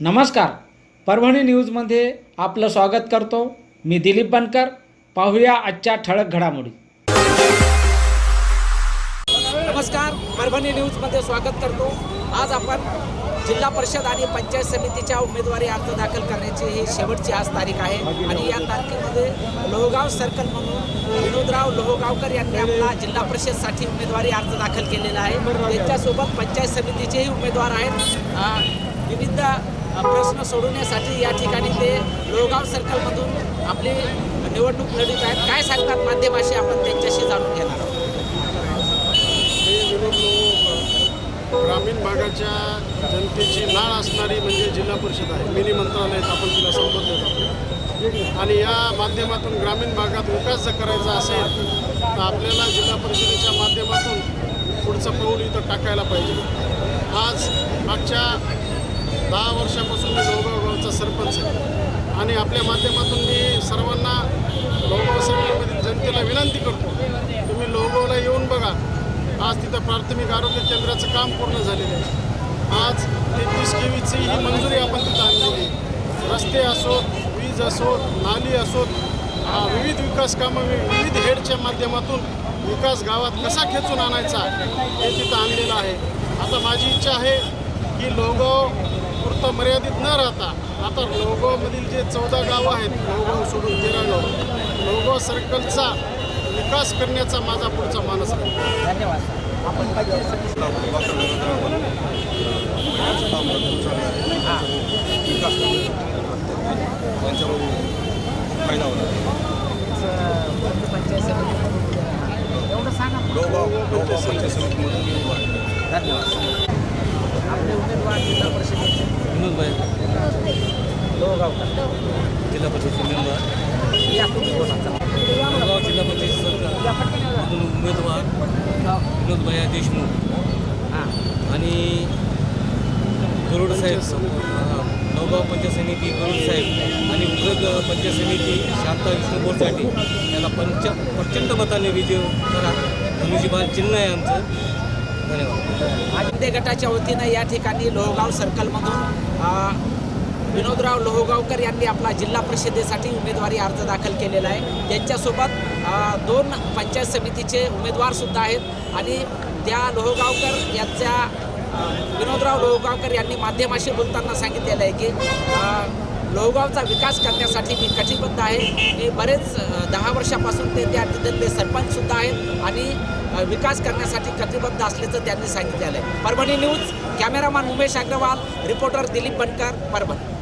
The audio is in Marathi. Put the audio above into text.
नमस्कार. परभणी न्यूजमध्ये आपलं स्वागत करतो. मी दिलीप बनकर. पाहूया आजच्या ठळक घडामोडी. नमस्कार. परभणी न्यूजमध्ये स्वागत करतो. आज आपण जिल्हा परिषद आणि पंचायत समितीच्या उमेदवारी अर्ज दाखल करण्याची ही शेवटची आज तारीख आहे. आणि या तारखेमध्ये लोहगाव सर्कल म्हणून विनोदराव लोहगावकर यांनी आपला जिल्हा परिषदसाठी उमेदवारी अर्ज दाखल केलेला आहे. त्यांच्यासोबत पंचायत समितीचेही उमेदवार आहेत. विविध प्रश्न सोडवण्यासाठी या ठिकाणी ते लोगाव सर्कलमधून आपली निवडणूक लढीत आहेत. काय सांगतात माध्यमाशी आपण त्यांच्याशी जाणून घेणार आहोत? ग्रामीण भागाच्या जनतेची नाळ असणारी म्हणजे जिल्हा परिषद आहे. मिनी मंत्रालयात आपण तिला संबोधले जातो. आणि या माध्यमातून ग्रामीण भागात विकास जर करायचा असेल तर आपल्याला जिल्हा परिषदेच्या माध्यमातून पुढचं पाऊल इथं टाकायला पाहिजे. आज मागच्या दहा वर्षापासून मी लोहगाव गावचा सरपंच आहे. आणि आपल्या माध्यमातून मी सर्वांना लोहगाव सर्कलमधील जनतेला विनंती करतो तुम्ही लोहगावला येऊन बघा. आज तिथं प्राथमिक आरोग्य केंद्राचं काम पूर्ण झालेलं आहे. आज तेहतीस के ही मंजुरी आपण तिथं आणलेली आहे. रस्ते असोत वीज असोत नाली असोत विविध विकास कामं विविध हेडच्या माध्यमातून विकास गावात कसा खेचून आणायचा हे तिथं आणलेलं आहे. आता माझी इच्छा आहे की लोहगाव पुरतं मर्यादित न राहता आता लोहगावमधील जे चौदा गावं आहेत लोहगाव सोडून तेरा गाव लोहगाव सर्कलचा विकास करण्याचा माझा पुढचा मानस आहे. धन्यवाद आपण फायदा होणार. धन्यवाद आपले उमेदवार जिल्हा परिषदेचे विनोदभाई लोहगावकर जिल्हा परिषदेचे मेंबर. या जिल्हा परिषद या उमेदवार विनोदभाई देशमुख. हां आणि गरुड साहेब. नवगाव पंचायत समिती गरुड साहेब आणि उद्योग पंचायत समिती शांता विष्णू याला पंच प्रचंड मताने विजय करा. धनुष्यबाण चिन्ह आहे आमचं. धन्यवाद. गटाच्या वतीनं या ठिकाणी लोहगाव सर्कलमधून विनोदराव लोहगावकर यांनी आपला जिल्हा परिषदेसाठी उमेदवारी अर्ज दाखल केलेला आहे. त्यांच्यासोबत दोन पंचायत समितीचे उमेदवारसुद्धा आहेत आणि त्या लोहगावकर यांच्या विनोदराव लोहगावकर यांनी माध्यमाशी बोलताना सांगितलेलं आहे की लोहगावचा विकास करण्यासाठी मी कटिबद्ध आहे. मी बरेच दहा वर्षापासून ते त्या तिथले सरपंचसुद्धा आहेत आणि विकास करण्यासाठी कटिबद्ध असल्याचं त्यांनी सांगितलेलं आहे. Parbhani news cameraman Umesh Agrawal reporter Dilip Bankar Parbhani.